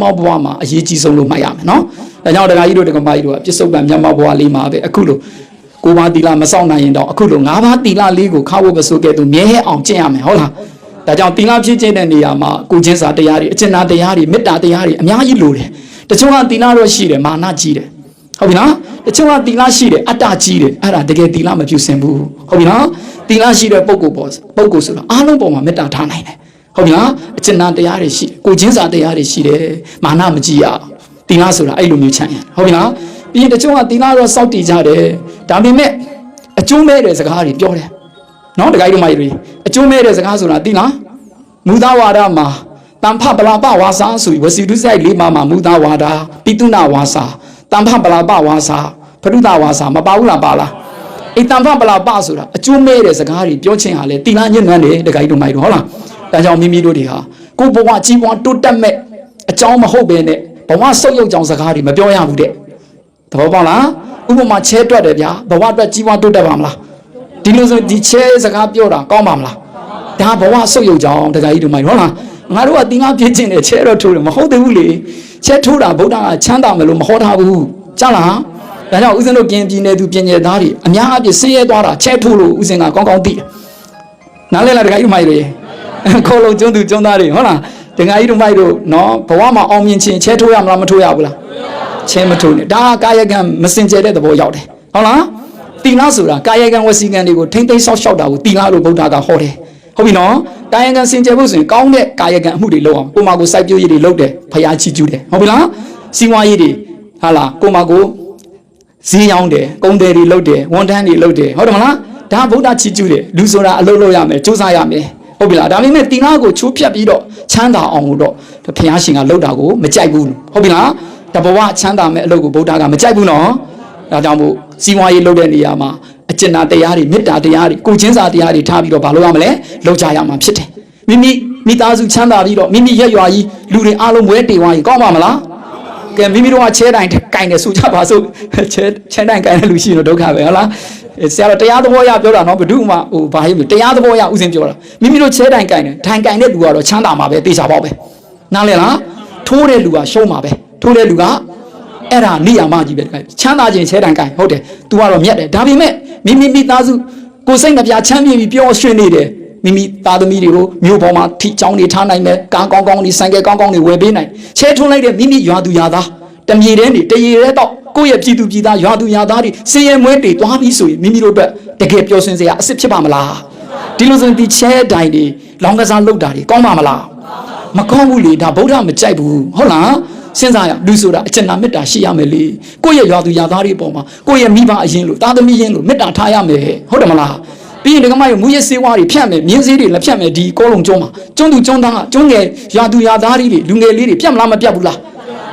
မောဘဝမှာအရေးကြီးဆုံးလို့မှတ်ရမယ်နော်ဒါကြောင့်ဒကာကြီးတို့ဒကာမကြီးတို့ကပြစ္ဆုတ်ပံမျက်မှောက်ဘဝလေးမှာပဲအခုလိုကိုးပါးတီလာမဆောင်နိုင်ရင်တော့အခုလို၅ပါးတီလာလေးကိုခါဖို့မစိုးကဲ့သူမြဲဟဲအောင်ကျင့်ရမယ်ဟုတ်လားဒါကြောင့်တီလာဖြစ်ခြင်းတဲ့နေရာမှာကိုချင်းစာတရားတွေအကျဉ်းသားတရားတွေမေတ္တာတရားတွေအများကြီးလိုတယ်တချို့ကတီလာတော့ရှိတယ်မာနကြီးတယ်ဟုတ်ပြီနော်တချို့ကတီလာရှိတယ်အတ္တကြီးတယ်အဲ့ဒါတကယ်တီလာမပြုစင်ဘူးဟုတ်ပြီနော်တီလာရှိတဲ့ပုံကိုပေါ်ပုံကိုဆိုတော့အားလုံးပေါ်မှာမေတ္တာထားနိုင်တယ်ဟုတ်ပြီနော်အကျဉ်းသားတရားတွေရှိတယ် ကိုချင်းစာတရားတွေရှိတယ်မာနမကြီးရအောင်တီလာဆိုတာအဲ့လိုမျိုးချမ်းရဟုတ်ပြီနော်ပြီးရင်တချို့ကတီလာတော့စောက်တည်ကြတယ်ဒါပေမဲ့အကျိုးမဲ့တဲ့စကားတွေပြောတယ်နော်တခါကြီးတို့မကြီးတွေအကျိုးမဲ့တဲ့စကားဆိုတာတီလားမူသားဝါဒမှာတန်ဖပလာပဝါစာဆိုပြီးဝစီဒုစိုက်လေးမှာမှာမူသားဝါဒပိတုနာဝါစာတန်ဖပလာပဝါစာဖရုဒဝါစာမပါဘူးလားပါလားအေးတန်ဖပလာပဆိုတာအကျိုးမဲ့တဲ့စကားတွေပြောချင်းဟာလေတီလာညံ့နှံ့တယ်တခါကြီးတို့မကြီးတို့ဟုတ်လားဒါကြောင့်မိမိတို့တွေဟာ ကိုယ်ဘဝကြီးပွားတိုးတက်မဲ့အကြောင်းမဟုတ်ဘဲနဲ့ဘဝဆုပ်ယုပ်ကြောင်စကားတွေမပြောရဘူးတဲ့သဘောပေါက်လားဥပမာချဲတွက်တယ်ဗျာဘဝအတွက်ကြီးပွားတိုးတက်ပါမလားဒီလိုဆိုဒီချဲစကားပြောတာကောင်းပါမလားဒါဘဝဆုပ်ယုပ်ကြောင်တခါကြီးတို့မိုင်ဟုတ်လားငါတို့ကတင်ငါပြည့်ကျင်တယ်ချဲတော့ထိုးတယ်မဟုတ်သေးဘူးလေချဲထိုးတာဗုဒ္ဓကချမ်းသာမယ်လို့မဟောထားဘူးကြားလားဒါကြောင့်ဦးဇင်းတို့ပြင်ပြည်နယ်သူပြင်ကျသားတွေအများအပြည့်ဆင်းရဲသွားတာချဲထိုးလို့ဦးဇင်းကကောင်းကောင်းသိတယ်နားလဲလားတခါကြီးတို့မိုင်တွေ ခေါ်လုံးကျွန်းသူကျွန်းသားတွေဟုတ်လားတခါကြီးတို့မိုင်တို့နော်ဘဝမှာအောင်မြင်ခြင်းချဲထိုးရမလားမထိုးရဘူးလားချင်းမထိုးနဲ့ဒါကကာယကံမစင်ကြဲတဲ့သဘောရောက်တယ်ဟုတ်လားတီလာဆိုတာကာယကံဝစီကံတွေကိုထိမ့်သိမ်းဆောက်ရှောက်တာကိုတီလာလို့ဗုဒ္ဓကဟောတယ်ဟုတ်ပြီနော်ကာယကံစင်ကြဲဖို့ဆိုရင်ကောင်းတဲ့ကာယကံအမှုတွေလုပ်အောင်ကိုမကိုစိုက်ပျိုးရေးတွေလုပ်တယ်ဖျားချီကျူးတယ်ဟုတ်ပြီလားစီးပွားရေးတွေဟာလားကိုမကိုဈေးရောင်းတယ်ကုန်တယ်တွေလုပ်တယ်ဝန်ထမ်းတွေလုပ်တယ်ဟုတ်တယ်မလားဒါဗုဒ္ဓချီကျူးတယ်လူဆိုတာအလုပ်လုပ်ရမယ်စူးစမ်းရမယ် ဟုတ်ပြီလားဒါပေမဲ့တီလာကိုချိုးဖြတ်ပြီးတော့ချမ်းသာအောင်လို့တော့ဖျားရှင်ကလုပ်တာကိုမကြိုက်ဘူးဟုတ်ပြီလားတဘဝချမ်းသာမဲ့အလုပ်ကိုဗုဒ္ဓကမကြိုက်ဘူးနော်ဒါကြောင့်မို့စီးပွားရေးလုပ်တဲ့နေရာမှာအကျဉ်းသားတရားတွေမေတ္တာတရားတွေကိုချင်းစာတရားတွေထားပြီးတော့မလုပ်ရမလဲလုပ်ကြရမှာဖြစ်တယ်မိမိမိသားစုချမ်းသာပြီးတော့မိမိရက်ရွာကြီးလူတွေအားလုံးမွဲတေဝါကြီးကောင်းပါမလားကဲမိမိတို့ကချဲတိုင်ကင်တယ်ဆိုကြပါစို့ချဲချဲတိုင်ကင်တဲ့လူရှိရင်တော့ဒုက္ခပဲဟုတ်လား ဆရာတော်တရားသဘောရပြောတာနော်ဘုဒ္ဓမှာဟိုဘာလို့တရားသဘောရဥစဉ်ပြောတာမိမိတို့ချဲတိုင်ကင်တယ်ထိုင်ကင်တဲ့လူကတော့ချမ်းသာမှာပဲတေချာပေါ့ပဲနားလဲလားထိုးတဲ့လူကရှုံးမှာပဲထိုးတဲ့လူကအဲ့ဒါနေရာမကြီးပဲတခါချမ်းသာခြင်းချဲတန်ကိုင်ဟုတ်တယ် तू ကတော့မြတ်တယ်ဒါပေမဲ့မိမိမိသားစုကိုယ်စိတ်နှပြချမ်းမြေပြီးပျော်ရွှင်နေတယ်မိမိသားသမီးတွေကိုမြို့ပေါ်မှာထိချောင်းတွေထားနိုင်မယ်ကားကောင်းကောင်းတွေဆိုင်ကယ်ကောင်းကောင်းတွေဝယ်ပေးနိုင်ချဲထွန်းလိုက်တဲ့မိမိရွာသူရွာသား တမြေတဲနေတရေတဲတော့ကိုယ့်ရဲ့ပြည်သူပြည်သားရွာသူရွာသားတွေစင်ရဲမွဲတွေတွားပြီးဆိုရင်မိမိတို့အတွက်တကယ်ပျော်ရွှင်စရာအစ်စ်ဖြစ်ပါမလားဒီလိုဆိုရင်ဒီချဲတိုင်တွေလောင်ကစားလုပ်တာတွေကောင်းပါမလားမကောင်းဘူးလေဒါဗုဒ္ဓမကြိုက်ဘူးဟုတ်လားစဉ်းစားရလူဆိုတာအကျဉ်းနာမေတ္တာရှိရမယ်လေကိုယ့်ရဲ့ရွာသူရွာသားတွေအပေါ်မှာကိုယ့်ရဲ့မိဘအရင်လို့သားသမီးရင်လို့မေတ္တာထားရမယ်ဟုတ်တယ်မလားပြီးရင်ဒကမရဲ့မူရစေဝါတွေဖြတ်မယ်မြင်းစည်းတွေလည်းဖြတ်မယ်ဒီကောလုံးကျွန်းမှာကျွန်းသူကျွန်းသားကကျွန်းငယ်ရွာသူရွာသားတွေလူငယ်လေးတွေပြတ်မလားမပြတ်ဘူးလား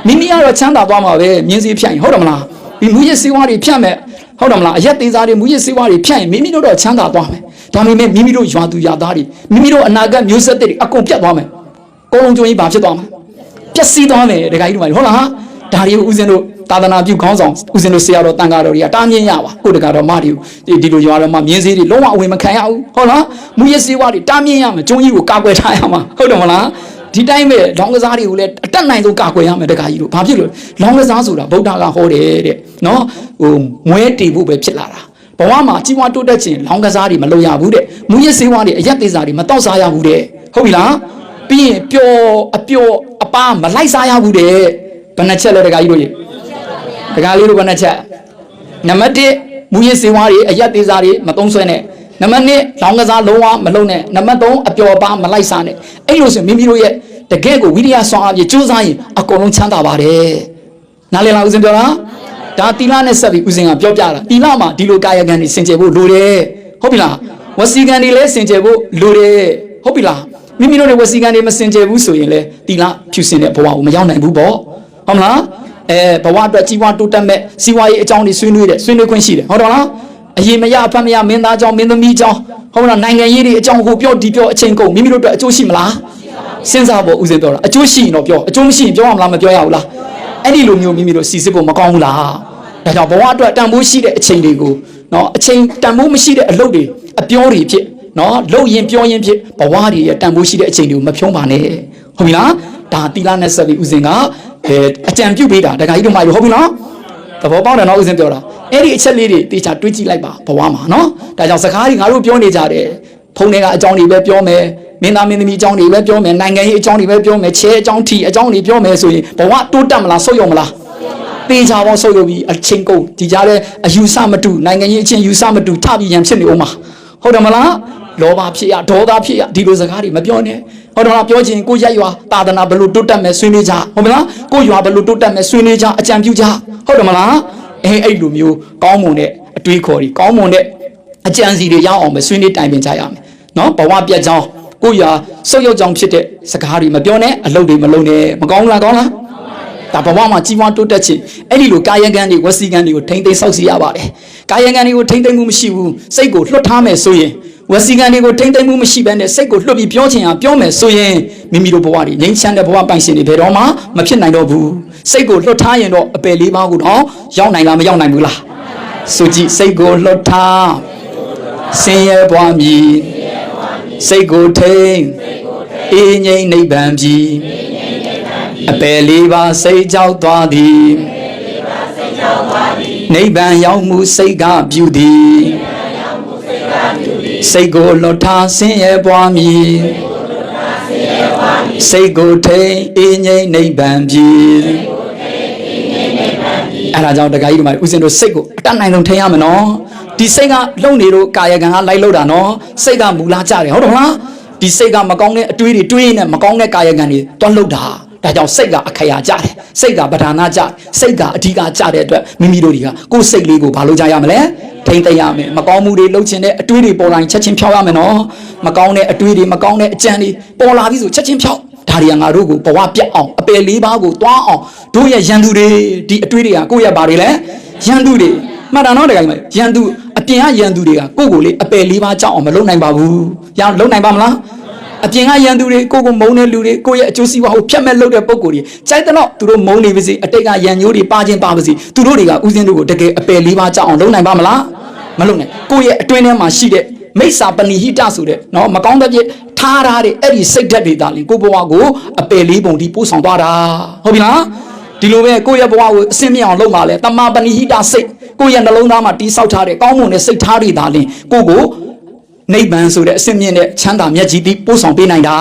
မိမိကတော့ချမ်းသာသွားမှာပဲမြင်းစည်းဖြတ်ရင်ဟုတ်တယ်မလားဒီမူရစေဝါတွေဖြတ်မယ်ဟုတ်တယ်မလားအရက်သေးစားတွေမူရစေဝါတွေဖြတ်ရင်မိမိတို့တော့ချမ်းသာသွားမယ်ဒါပေမဲ့မိမိတို့ရွာသူရွာသားတွေမိမိတို့အနာဂတ်မျိုးဆက်တွေအကုန်ပြတ်သွားမယ်ကောလုံးကျွန်းကြီးဘာဖြစ်သွားမလဲပျက်စီးသွားမယ်တခါကြီးတို့ပါဟုတ်လားဒါတွေကိုဦးဇင်းတို့သာသနာပြုခေါင်းဆောင်ဦးဇင်းတို့ဆရာတော်တန်ဃာတော်တွေကတားမြင်ရပါကိုတကာတော်မတွေကိုဒီလိုရွာတော်မှာမြင်းစည်းတွေလုံးဝအဝင်မခံရဘူးဟုတ်လားမူရစေဝါတွေတားမြင်ရမယ်ကျုံကြီးကိုကာကွယ်ထားရမှာဟုတ်တယ်မလား ဒီတိုင်းပဲလောင်းကစားတွေကိုလည်းအတက်နိုင်ဆုံးကာကွယ်ရမယ်တခါကြီးတို့ဘာဖြစ်လို့လောင်းကစားဆိုတာဗုဒ္ဓကဟောတယ်တဲ့နော်ဟိုမွဲတီဖို့ပဲဖြစ်လာတာဘဝမှာကြီးပွားတိုးတက်ခြင်းလောင်းကစားတွေမလုပ်ရဘူးတဲ့မူရစေဝါတွေအရက်သေးစားတွေမတော့စားရဘူးတဲ့ဟုတ်ပြီလားပြီးရင်ပျော်အပျော်အပားမလိုက်စားရဘူးတဲ့ဘယ်နှချက်လဲတခါကြီးတို့ရေတခါလေးတို့ဘယ်နှချက်နံပါတ်1မူရင်းစေဝါတွေအရက်သေးစားတွေမသုံးဆွဲနဲ့နံပါတ်2လောင်းကစားလုံးဝမလုံးနဲ့နံပါတ်3အပျော်အပားမလိုက်စားနဲ့အဲ့လိုဆိုမိမိတို့ရဲ့ တကယ့်ကိုဝိရိယဆောင်အပြည့်စူးစမ်းရင်အကုန်လုံးချမ်းသာပါတယ်နားလည်လားဦးဇင်ပြောလားဒါတီလာနဲ့ဆက်ပြီးဦးဇင်ကပြောပြတာတီလာမှာဒီလိုကာယကံတွေစင်ကြယ်ဖို့လိုတယ်ဟုတ်ပြီလားဝစီကံတွေလည်းစင်ကြယ်ဖို့လိုတယ်ဟုတ်ပြီလားမိမိတို့ရဲ့ဝစီကံတွေမစင်ကြယ်ဘူးဆိုရင်လေတီလာဖြူစင်တဲ့ဘဝကိုမရောက်နိုင်ဘူးပေါ့ဟုတ်မလားအဲဘဝအတွက်ကြီးပွားတိုးတက်မဲ့စီးပွားရေးအကြောင်းတွေဆွေးနွေးတယ်ဆွေးနွေးခွင့်ရှိတယ်ဟုတ်တော့လားအရင်မရအဖက်မရမင်းသားကြောင့်မင်းသမီးကြောင့်ဟုတ်မလားနိုင်ငံရေးတွေအကြောင်းဟိုပြောဒီပြောအချိန်ကုန်မိမိတို့အတွက်အကျိုးရှိမလား စဉ်းစားဖို့ဦးဇင်းပြောတာအကျိုးရှိရင်တော့ပြောအကျိုးမရှိရင်ပြောရမလားမပြောရဘူးလားအဲ့ဒီလိုမျိုးမိမိတို့စီစစ်ဖို့မကောင်းဘူးလားဒါကြောင့်ဘဝအတွက်တန်ဖိုးရှိတဲ့အချိန်တွေကိုနော်အချိန်တန်ဖိုးမရှိတဲ့အလုပ်တွေအပြောတွေဖြစ်နော်လှုပ်ရင်ပြောရင်ဖြစ်ဘဝတွေရဲ့တန်ဖိုးရှိတဲ့အချိန်တွေကိုမဖြုံးပါနဲ့ဟုတ်ပြီလားဒါတီလာနဲ့ဆက်ပြီးဦးစင်ကအဲအကြံပြုတ်ပေးတာတခါကြီးတို့မှဟုတ်ပြီနော်သဘောပေါက်တယ်နော်ဦးစင်ပြောတာအဲ့ဒီအချက်လေးတွေတေချာတွေးကြည့်လိုက်ပါဘဝမှာနော်ဒါကြောင့်စကားတွေငါတို့ပြောနေကြတယ်ဖုန်းတွေကအကြောင်းတွေပဲပြောမယ် မင်းသားမင်းသမီးအကြောင်းတွေပဲပြောမယ်နိုင်ငံရေးအကြောင်းတွေပဲပြောမယ်ချဲအကြောင်းထီအကြောင်းတွေပြောမယ်ဆိုရင်ဘဝတိုးတက်မလားဆုတ်ယုံမလားတေချာပေါင်းဆုတ်ယုံပြီးအချင်းကုန်ဒီကြားထဲအယူဆမတူနိုင်ငံရေးအချင်းယူဆမတူထပြီးရန်ဖြစ်နေအောင်မှာဟုတ်တယ်မလားလောဘဖြစ်ရဒေါသဖြစ်ရဒီလိုစကားတွေမပြောနဲ့ဟုတ်တယ်မလားပြောချင်ကိုရက်ရွာတာသနာဘလို့တိုးတက်မယ်ဆွေးနွေးကြဟုတ်မလားကိုရွာဘလို့တိုးတက်မယ်ဆွေးနွေးကြအကြံပြုကြဟုတ်တယ်မလားအဲအဲ့လိုမျိုးကောင်းမွန်တဲ့အတွေးခေါ်တွေကောင်းမွန်တဲ့အကြံစီတွေရအောင်မဆွေးနွေးတိုင်ပင်ကြရမယ်နော်ဘဝပြတ်ကြောင်း ကိုရွာဆုတ်ယုတ်ကြောင်းဖြစ်တဲ့စကားတွေမပြောနဲ့အလုပ်တွေမလုပ်နဲ့မကောင်းဘူးလားကောင်းလားဒါဘဝမှာကြီးပွားတိုးတက်ခြင်းအဲ့ဒီလိုကာယကံတွေဝစီကံတွေကိုထိမ့်သိမ်းဆောက်စီရပါတယ်ကာယကံတွေကိုထိမ့်သိမ်းမှုမရှိဘူးစိတ်ကိုလွတ်ထားမယ်ဆိုရင်ဝစီကံတွေကိုထိမ့်သိမ်းမှုမရှိဘဲနဲ့စိတ်ကိုလွတ်ပြီးပြောချင်အောင်ပြောမယ်ဆိုရင်မိမိတို့ဘဝတွေငြိမ်းချမ်းတဲ့ဘဝပိုင်ရှင်တွေဘယ်တော့မှမဖြစ်နိုင်တော့ဘူးစိတ်ကိုလွတ်ထားရင်တော့အပယ်လေးပါးကိုတော့ရောက်နိုင်လားမရောက်နိုင်ဘူးလားဆိုကြည့်စိတ်ကိုလွတ်ထားဆင်းရဲပွားမည် စိတ်ကိုထိန်အေးငြိမ်းနိဗ္ဗာန်ပြီအပယ်လေးပါးစိတ်ကြောက်သွားသည်နိဗ္ဗာန်ရောက်မှုစိတ်ကပြုသည်စိတ်ကိုလွတ်ထားဆင်းရဲပွားမည်စိတ်ကိုထိန်အေးငြိမ်းနိဗ္ဗာန်ပြီအဲ့ဒါကြောင့်တခါကြီးတို့မှာဦးဇင်းတို့စိတ်ကိုအတတ်နိုင်ဆုံးထိန်ရမယ်နော် ဒီစိတ်ကလုံနေတော့ကာယကံကလိုက်လို့တာနော်စိတ်ကမူလာကြတယ်ဟုတ်တယ်မလားဒီစိတ်ကမကောင်းတဲ့အတွေးတွေတွေးနေမကောင်းတဲ့ကာယကံတွေတွန်းလှုပ်တာဒါကြောင့်စိတ်ကအခရာကြတယ်စိတ်ကပဓာနာကြစိတ်ကအဓိကကြတဲ့အတွက်မိမိတို့တွေကကိုယ်စိတ်လေးကိုဘာလို့ကြရမလဲထိမ့်သိမ်းရမယ်မကောင်းမှုတွေလှုပ်ချင်တဲ့အတွေးတွေပေါ်လာရင်ချက်ချင်းဖြောက်ရမယ်နော်မကောင်းတဲ့အတွေးတွေမကောင်းတဲ့အကြံတွေပေါ်လာပြီဆိုချက်ချင်းဖြောက်ဒါတွေကငါတို့ကိုဘဝပြတ်အောင်အပယ်လေးပါးကိုတွားအောင်တို့ရဲ့ရန်သူတွေဒီအတွေးတွေကကိုယ့်ရဲ့ဘာတွေလဲရန်သူတွေမှတ်တာနော်တကယ်ကြီးမရန်သူအ ပြင်ကရန်သူတွေကကိုယ့်ကိုလေအပယ်လေးပါးကြောက်အောင်မလုပ်နိုင်ပါဘူးရလုပ်နိုင်ပါမလားအပြင်ကရန်သူတွေကိုကိုမုန်းတဲ့လူတွေကိုယ့်ရဲ့အကျိုးစီးပွားကိုဖျက်မဲ့လုပ်တဲ့ပုံကိုယ်တွေကြိုက်တဲ့တော့သူတို့မုန်းနေပါစေအတိတ်ကရန်ညိုးတွေပါခြင်းပါပါစေသူတို့တွေကဥစဉ်တို့ကိုတကယ်အပယ်လေးပါးကြောက်အောင်လုပ်နိုင်ပါမလားမလုပ်နိုင်ကိုယ့်ရဲ့အတွင်းထဲမှာရှိတဲ့မိစ္ဆာပဏိဟိတဆိုတဲ့နော်မကောင်းတဲ့ပြစ်ထားထားတဲ့အဲ့ဒီစိတ်ဓာတ်တွေဒါလင်ကိုယ့်ဘဝကိုအပယ်လေးပုံဒီပို့ဆောင်သွားတာဟုတ်ပြီလားဒီလိုပဲကိုယ့်ရဲ့ဘဝကိုအစင်းမြအောင်လုပ်ပါလေတမာပဏိဟိတစိတ် ကိုယ့်ရဲ့နှလုံးသားမှာတီးဆောက်ထားတဲ့ကောင်းမွန်တဲ့စိတ်ထားတွေဒါလင်ကိုယ့်ကိုနိဗ္ဗာန်ဆိုတဲ့အစင်းမြင့်တဲ့ချမ်းသာမြတ်ကြီးတိပို့ဆောင်ပေးနိုင်တာ